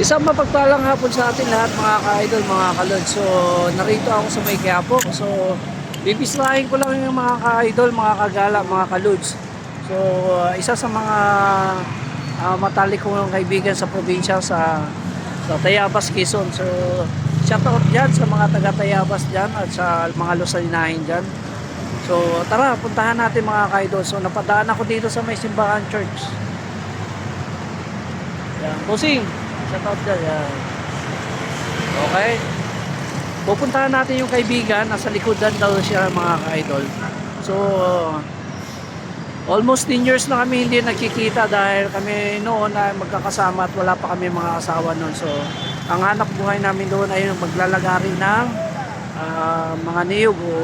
Isang mapagpalang hapon sa atin lahat mga ka-idol, mga kalod. So, narito ako sa may. So, bibislahin ko lang yung mga ka-idol, mga kagala, mga kalods. So, uh, isa sa mga uh, matalik kong kaibigan sa probinsya sa sa Tayabas, Quezon. So, shout out dyan sa mga taga Tayabas dyan at sa mga Lusalinahin dyan. So, tara, puntahan natin mga ka-idol. So, napadaan ako dito sa may Simbahan Church. Yan, Busing. Shout out dyan. Yan. Okay. Pupuntahan natin yung kaibigan. Nasa likodan daw siya mga ka-idol. So, almost 10 years na kami hindi nagkikita dahil kami noon ay magkakasama at wala pa kami mga asawa noon. So, ang hanap buhay namin doon ay maglalagari ng ah, mga niyog o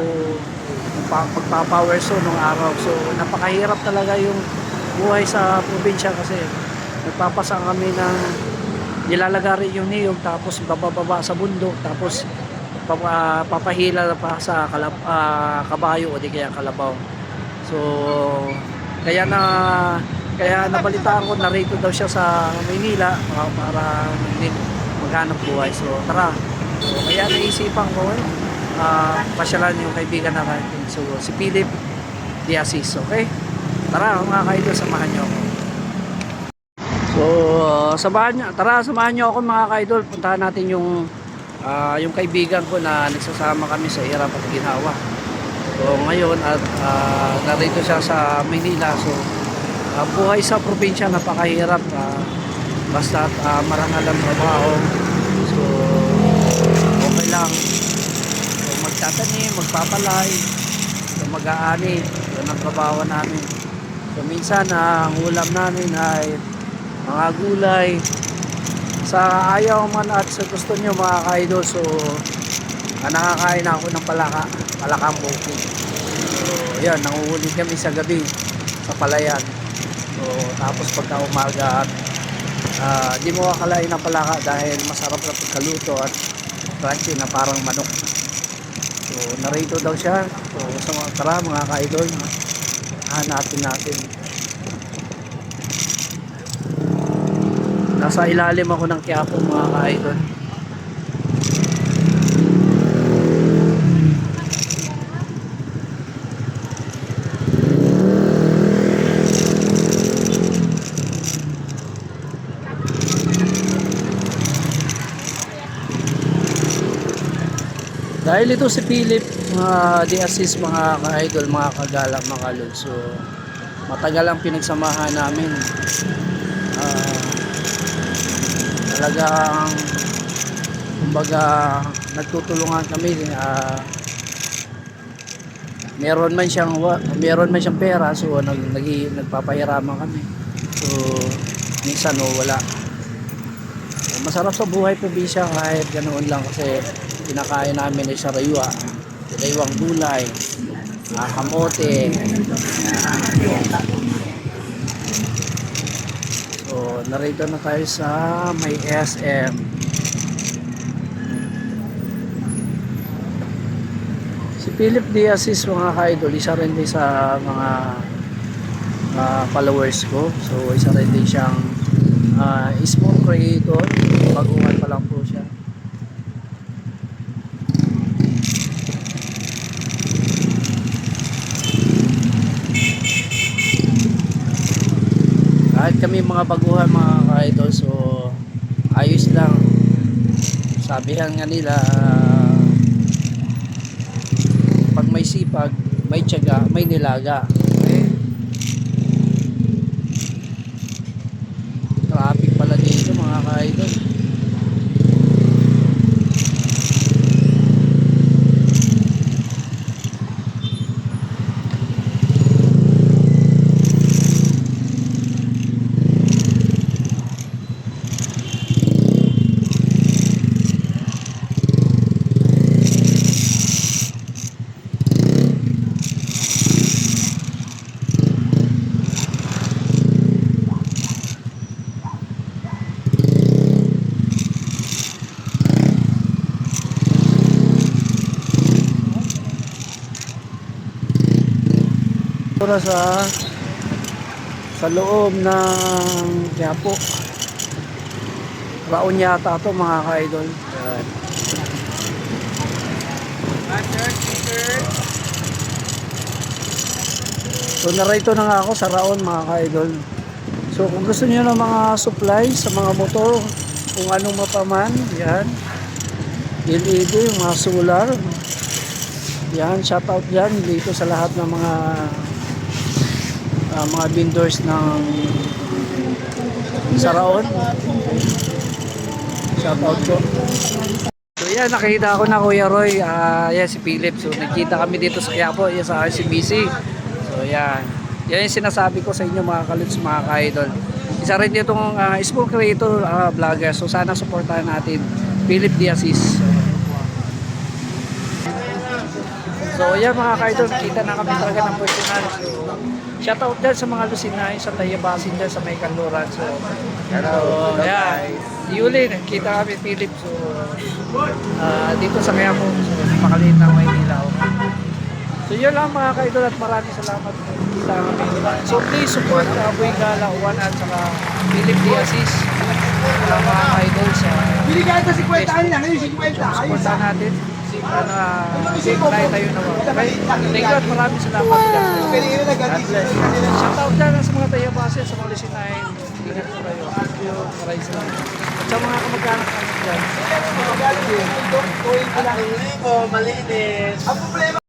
pa- pagpapower so nung araw. So, napakahirap talaga yung buhay sa probinsya kasi nagpapasa kami ng nilalagari yung niyog tapos bababa sa bundok tapos papa, papahila pa sa kalab, ah, kabayo o di kaya kalabaw. So kaya na kaya nabalitaan ko narito daw siya sa Maynila ah, para maghanap buhay. So tara. So kaya naisipan ko eh ah, pasyalan yung kaibigan natin. So si Philip Diasis, okay? Tara mga kaidol, samahan niyo ako. So, uh, samahan niyo, tara samahan niyo ako mga kaidol. Puntahan natin yung ah, yung kaibigan ko na nagsasama kami sa hirap at ginawa. So, ngayon at ah, narito siya sa Maynila. So, ah, buhay sa probinsya napakahirap. ah, basta uh, marangal ang trabaho. So, okay lang. So, magtatanim, magpapalay, so, mag-aani. Yun ang trabaho namin. So, minsan, ah, ang ulam namin ay mga gulay. Sa ayaw man at sa gusto nyo mga ka-idol so ah, nakakain na ako ng palaka palakang bukid so yan nanguhuli kami sa gabi sa palayan. So tapos pagka umaga at ah, di mo akalain ng palaka dahil masarap na pagkaluto at crunchy na parang manok. So narito daw siya. So sa mga tara mga ka-idol hanapin natin Nasa ilalim ako ng Quiapo mga ka-idol. Dahil ito si Philip, mga di-assist mga ka-idol, mga kagalang, mga lod. So, matagal ang pinagsamahan namin. Talagang kumbaga nagtutulungan kami ah meron man siyang meron man siyang pera so nag, nag nagpapahiraman kami. So minsan o wala. So, masarap sa buhay probinsya kahit ganoon lang kasi kinakain namin ay sariwa sariwang gulay ah, kamote So, narito na tayo sa may SM. Si Philip Diaz is mga ka-idol, isa rin din sa mga ah, followers ko. So, isa rin din siyang ah, small creator. Baguhan pa lang po siya. Kahit kami mga baguhan mga ka-idol so ayos lang. Sabihan nga nila ah, pag may sipag may tiyaga may nilaga okay? traffic pala dito mga ka-idol Ito sa sa loob ng Quiapo. Raon yata to mga ka-idol. Yan. So narito na nga ako sa Raon mga ka-idol. So kung gusto niyo ng mga supply sa mga motor, kung anong mapaman, yan. LED, yung mga solar. Yan, shout out dyan dito sa lahat ng mga ah, mga vendors ng sa Raon. Shout out ko. So yan, nakita ko na Kuya Roy, ah yan si Philip. So nagkita kami dito sa Quiapo, yan sa RCBC. So yan. Yan yung sinasabi ko sa inyo mga kaluts, mga ka-idol. Isa rin itong uh, small creator ah, vlogger. So sana supportahan natin Philip Diazis. So yan mga ka-idol, kita na kami talaga ng personal. So shout out dyan sa mga Lusinay, sa Tayabasin dyan sa may Kanluran. So, Hello. so yan. Yuli, nakita kami Philip. So ah, dito sa Quiapo, so napakaliit ng Maynila. So yun lang mga ka-idol at maraming salamat. Kita kami. So please support uh, Boy Gala, Juan at saka Philip Diazis. Wala mga ka-idol sa Bili ka ito 50 ano lang, ngayon 50. Ayos Suporta natin. Sana safe tayo na Okay? Thank you at maraming salamat. Nag-God bless. Shout out dyan sa mga tayo base sa mga lisinahin. Ingat po kayo. Thank you. Maraming salamat. At sa mga kamag-anak namin dyan. Ang problema,